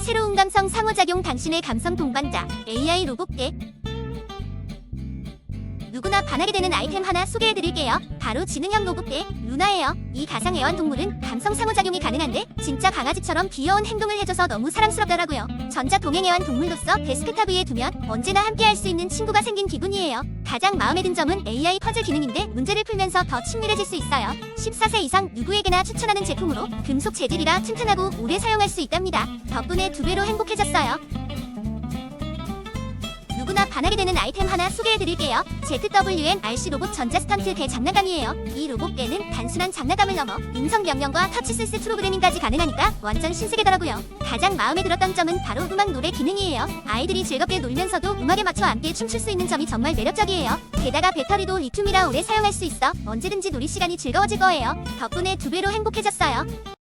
새로운 감성 상호작용 당신의 감성 동반자 AI 로봇계 누구나 반하게 되는 아이템 하나 소개해드릴게요. 바로 지능형 로봇계 루나예요. 이 가상 애완동물은 감성 상호작용이 가능한데 진짜 강아지처럼 귀여운 행동을 해줘서 너무 사랑스럽더라고요. 전자 동행 애완동물로서 데스크탑 위에 두면 언제나 함께할 수 있는 친구가 생긴 기분이에요. 가장 마음에 든 점은 AI 퍼즐 기능인데 문제를 풀면서 더 친밀해질 수 있어요. 14세 이상 누구에게나 추천하는 제품으로 금속 재질이라 튼튼하고 오래 사용할 수 있답니다. 덕분에 두 배로 행복해졌어요. 누구나 반하게 되는 아이템 하나 소개해드릴게요. ZWN RC 로봇 전자 스턴트 대 장난감이에요. 이 로봇계는 단순한 장난감을 넘어 음성 명령과 터치 센스 프로그래밍까지 가능하니까 완전 신세계더라고요. 가장 마음에 들었던 점은 바로 음악 노래 기능이에요. 아이들이 즐겁게 놀면서도 음악에 맞춰 함께 춤출 수 있는 점이 정말 매력적이에요. 게다가 배터리도 리튬이라 오래 사용할 수 있어 언제든지 놀이 시간이 즐거워질 거예요. 덕분에 두 배로 행복해졌어요.